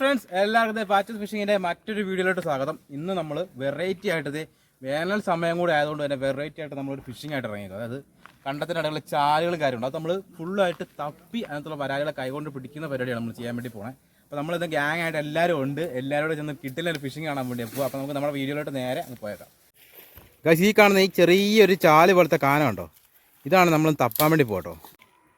Friends എല്ലാവർക്കും patches ഫിഷിങ്ങിന്റെ മറ്റൊരു വീഡിയോയിലോട്ട് സ്വാഗതം. ഇന്ന് നമ്മൾ വെറൈറ്റി ആയിട്ട് വേനൽ സമയം കൂടി ആയതുകൊണ്ട് തന്നെ വെറൈറ്റി ആയിട്ട് നമ്മളൊരു ഫിഷിംഗ് ആയിട്ട് ഇറങ്ങിയത്. അതായത് കണ്ടത്തിനിടയിൽ ചാലുകൾ കാര്യമുണ്ട്. അത് നമ്മൾ ഫുള്ളായിട്ട് തപ്പി അതിനകത്തുള്ള വരാലുകളെ കൈകൊണ്ട് പിടിക്കുന്ന പരിപാടിയാണ് നമ്മൾ ചെയ്യാൻ വേണ്ടി പോണേ. അപ്പോൾ നമ്മളിത് ഗ്യാങ് ആയിട്ട് എല്ലാവരും ഉണ്ട്. എല്ലാവരും ചെന്ന് കിട്ടില്ല ഫിഷിംഗ് കാണാൻ വേണ്ടി അപ്പോൾ അപ്പോൾ നമുക്ക് നമ്മുടെ വീഡിയോയിലോട്ട് നേരെ അങ്ങ് പോയേക്കാം. ഗൈസ് ഈ കാണുന്ന ഈ ചെറിയൊരു ചാൽ പോലത്തെ കാനം ഉണ്ടോ? ഇതാണ് നമ്മൾ തപ്പാൻ വേണ്ടി പോട്ടോ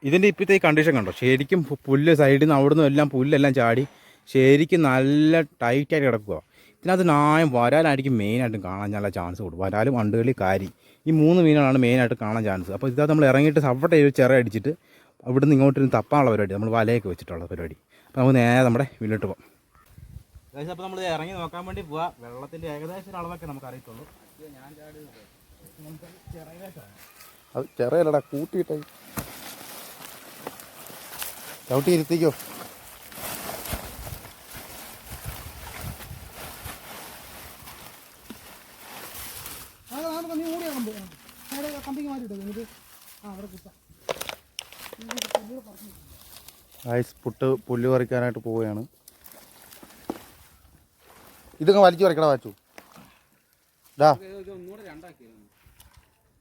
ഇതിന്റെ ഇപ്പോഴത്തെ ഈ കണ്ടീഷൻ കണ്ടോ? ശരിക്കും പുല്ല് സൈഡിൽ നിന്ന് അവിടെ നിന്നും എല്ലാം പുല്ലെല്ലാം ചാടി ശരിക്കും നല്ല ടൈറ്റായിട്ട് കിടക്കുക ഇതിനകത്ത് നായം വരാലായിരിക്കും മെയിനായിട്ടും കാണാൻ നല്ല ചാൻസ് കൊടുക്കും വരാലും വണ്ടുകളി കാരി. ഈ മൂന്ന് മീനുകളാണ് മെയിനായിട്ട് കാണാൻ ചാൻസ് അപ്പോൾ ഇതാ നമ്മൾ ഇറങ്ങിയിട്ട് അവിടെ ഒരു ചിറ അടിച്ചിട്ട് അവിടെ നിന്ന് ഇങ്ങോട്ട് ഇരുന്ന് തപ്പാനുള്ള പരിപാടി നമ്മൾ വലയൊക്കെ വെച്ചിട്ടുള്ള പരിപാടി. അപ്പോൾ നമുക്ക് നേരെ നമ്മുടെ വീട്ടിലോട്ട് പോകാം. അപ്പോൾ നമ്മൾ ഇറങ്ങി നോക്കാൻ വേണ്ടി പോവാ. വെള്ളത്തിന്റെ ഏകദേശം അളവൊക്കെ നമുക്ക് അറിയത്തുള്ളൂ ഞാൻ ചാടി. അത് ചെറിയ കൂട്ടിയിട്ടേ. ചവിട്ടി ഇരുത്തിക്കോ. അത് നമുക്ക് നീ ഓടിയാ കമ്പ് നേരെ കമ്പിക്ക് മാറ്റിട്ടോ എന്നിട്ട് ആ അവിടെ കുത്താം. ഐസ് പുട്ട് പുല്ല് പറിക്കാനായിട്ട് പോവുകയാണ്. ഇതൊക്കെ വലിച്ചു പറിക്കടാ വാച്ചു.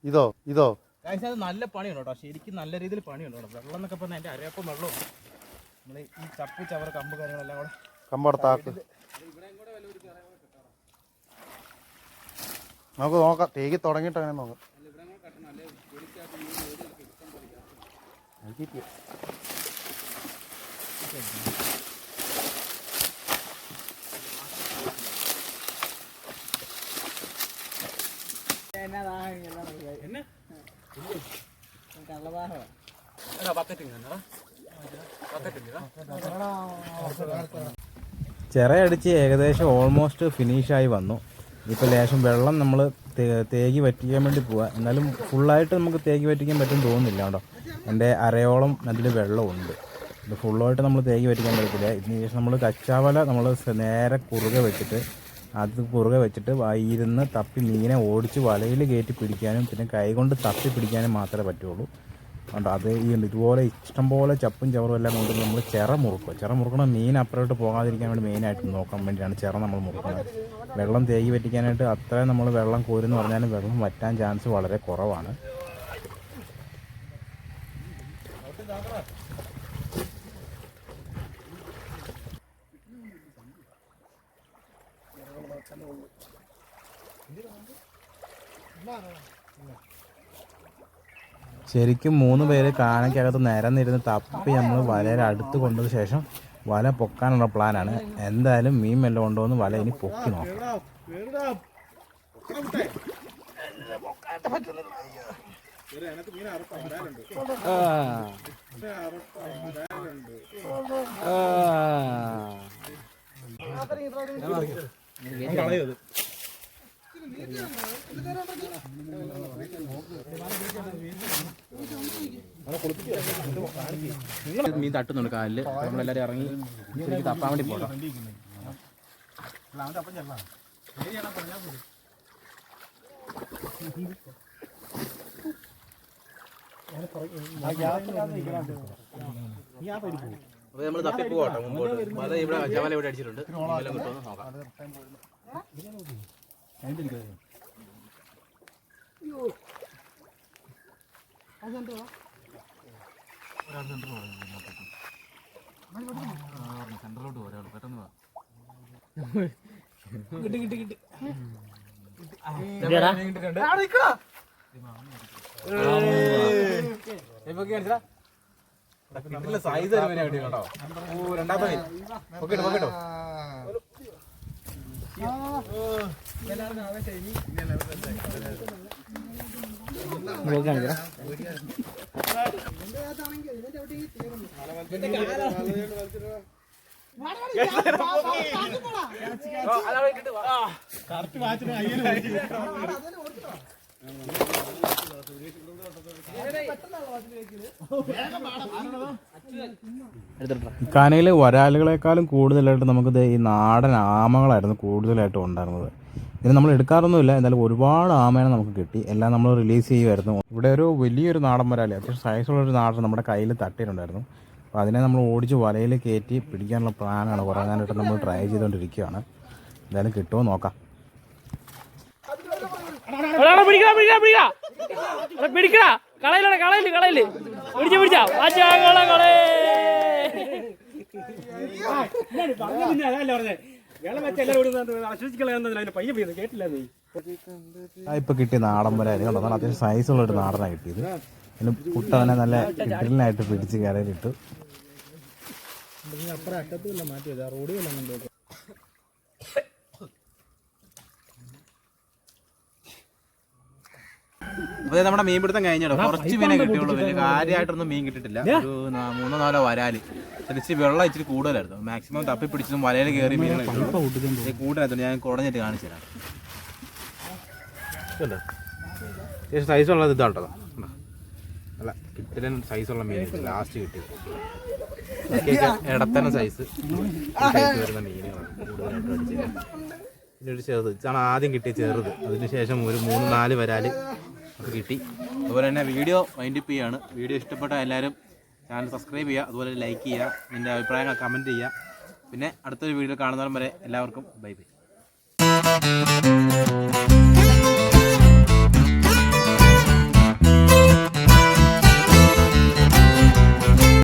ഇതോ ഇതോ. ഗൈസ് അത് നല്ല പണിയുണ്ട് കേട്ടോ. ശരിക്കും നല്ല രീതിയിൽ പണിയുണ്ട് കേട്ടോ. വെള്ളം എന്നൊക്കെ പറഞ്ഞാൽ എന്റെ അരയപ്പം വെള്ളവും. നമ്മൾ ഈ ചപ്പ് ചവർ കമ്പ് കാര്യങ്ങളെല്ലാം കൂടെ കമ്പടത്താക്ക് നമുക്ക് നോക്കാം. തേക്ക് തുടങ്ങിയിട്ട് അങ്ങനെ നോക്കാം. ചിറയടിച്ച് ഏകദേശം ഓൾമോസ്റ്റ് ഫിനിഷായി വന്നു. ഇപ്പോൾ ലേശം വെള്ളം നമ്മൾ തേകി വറ്റിക്കാൻ വേണ്ടി പോവാ. എന്നാലും ഫുള്ളായിട്ട് നമുക്ക് തേകി വറ്റിക്കാൻ പറ്റും തോന്നുന്നില്ല കേട്ടോ. എന്റെ അരയോളം അതിൽ വെള്ളമുണ്ട്. ഇത് ഫുള്ളായിട്ട് നമ്മൾ തേകി വറ്റിക്കാൻ പറ്റത്തില്ല. ഇതിന് ശേഷം നമ്മൾ കച്ചാവല നമ്മൾ നേരെ കുറുകെ വെച്ചിട്ട് അത് പുറകെ വെച്ചിട്ട് ഇരുന്ന് തപ്പി മീനെ ഓടിച്ച് വലയിൽ കയറ്റി പിടിക്കാനും പിന്നെ കൈകൊണ്ട് തപ്പി പിടിക്കാനും മാത്രമേ പറ്റുള്ളൂ. അതുകൊണ്ട് അത് ഈ ഇതുപോലെ ഇഷ്ടംപോലെ ചപ്പും ചവറും എല്ലാം കൊണ്ട് നമ്മൾ ചിറ മുറുക്കുക ചിറ മുറുക്കണ മീൻ അപ്പുറത്തോട്ട് പോകാതിരിക്കാൻ വേണ്ടി മെയിനായിട്ട് നോക്കാൻ വേണ്ടിയാണ് ചിറ നമ്മൾ മുറുക്കുന്നത്. വെള്ളം തേകി പറ്റിക്കാനായിട്ട് അത്രയും നമ്മൾ വെള്ളം കോരുന്നു പറഞ്ഞാലും വെള്ളം വറ്റാൻ ചാൻസ് വളരെ കുറവാണ്. ശരിക്കും മൂന്ന് പേര് കാനയ്ക്കകത്ത് നിരന്നിരുന്ന് തപ്പി നമ്മൾ വലയുടെ അടുത്ത് കൊണ്ടതിന് ശേഷം വല പൊക്കാനുള്ള പ്ലാനാണ്. എന്തായാലും മീൻ മെല്ലെ കൊണ്ടുവന്ന് വല ഇനി പൊക്കി നോക്കാം മീൻ തട്ടുന്നുണ്ട് കാലിൽ നമ്മളെല്ലാരും ഇറങ്ങി ശരിക്കും തപ്പാൻ വേണ്ടി പോകാം അപ്പൊ നമ്മൾ തപ്പി പോകട്ടെ മുമ്പോട്ട്. മത ഇവിടെ ജവല ഇവിടെ അടിച്ചിട്ടുണ്ട്. എല്ലാം കിട്ടുമെന്ന് നോക്കാം. സെന്ററിലോട്ട് പോരാ പെട്ടെന്ന് വാ സൈസ് കേട്ടോ. ഓ രണ്ടാമത്തെ പൊക്കിട്ടോ പൊക്കിട്ടോ കാനയിൽ വരാലുകളെക്കാളും കൂടുതലായിട്ട് നമുക്കിത് ഈ നാടൻ ആമകളായിരുന്നു കൂടുതലായിട്ടും ഉണ്ടായിരുന്നത്. ഇതിന് നമ്മൾ എടുക്കാറൊന്നുമില്ല. എന്തായാലും ഒരുപാട് ആമയാണ് നമുക്ക് കിട്ടി. എല്ലാം നമ്മൾ റിലീസ് ചെയ്യുമായിരുന്നു ഇവിടെ ഒരു വലിയൊരു നാടൻ വരാലി അത്യാവശ്യം സൈസുള്ള ഒരു നാടൻ നമ്മുടെ കയ്യിൽ തട്ടിയിട്ടുണ്ടായിരുന്നു. അപ്പോൾ അതിനെ നമ്മൾ ഓടിച്ച് വലയിൽ കയറ്റി പിടിക്കാനുള്ള പ്ലാനാണ് കുറേ നേരമായിട്ട് നമ്മൾ ട്രൈ ചെയ്തുകൊണ്ടിരിക്കുകയാണ്. എന്തായാലും കിട്ടുമോ നോക്കാം. പിടിക്കടാ പിടിക്കടാ പിടിക്കടാ. അവിടെ പിടിക്കടാ. കളയിലടാ കളയിൽ കളയിൽ. പിടിച്ച പിടിച്ചാ. പാച്ചാകള കളേ. ഇപ്പൊ കിട്ടിയ നാടൻ വര കണ്ടോ അത്യാവശ്യം സൈസുള്ള ഒരു നാടനാണ് കിട്ടിയത്. പിന്നെ പുട്ട അവനെ നല്ല കിട്ടലിനായിട്ട് പിടിച്ച് കരയിലിട്ടു. അതെ നമ്മുടെ മീൻ പിടുത്തം കഴിഞ്ഞോ കുറച്ച് മീനെ കിട്ടിയുള്ളൂ. വലിയ കാര്യമായിട്ടൊന്നും മീൻ കിട്ടിയിട്ടില്ല. ഒരു മൂന്നോ നാലോ വരാൽ. തിരിച്ച് വെള്ളം ഇച്ചിരി കൂടുതലായിരുന്നു. മാക്സിമം തപ്പി പിടിച്ചതും വലയിൽ കയറി മീൻ കൂടുതലായിരുന്നു ഞാൻ കുടഞ്ഞിട്ട് കാണിച്ചു തരാം. അത്യാവശ്യം സൈസുള്ളത് ഇതാട്ടോ. അല്ല സൈസ് സൈസുള്ള മീൻ ലാസ്റ്റ് കിട്ടി ഇടത്തരം സൈസ് വരുന്ന മീനുകളാണ് കൂടുതലായിട്ട് അടിച്ചത്. ഇതിനൊരു ചെറുത്. ഇതാണ് ആദ്യം കിട്ടിയ ചെറുത്. അതിനുശേഷം ഒരു മൂന്ന് നാല് വരാൽ നമുക്ക് കിട്ടി. അതുപോലെ തന്നെ വീഡിയോ വൈൻഡപ്പ് ചെയ്യാണ്. വീഡിയോ ഇഷ്ടപ്പെട്ട എല്ലാവരും ചാനൽ സബ്സ്ക്രൈബ് ചെയ്യുക. അതുപോലെ ലൈക്ക് ചെയ്യുക. നിന്റെ അഭിപ്രായങ്ങൾ കമന്റ് ചെയ്യുക. പിന്നെ അടുത്തൊരു വീഡിയോ കാണുന്നവരും വരെ എല്ലാവർക്കും ബൈ ബൈ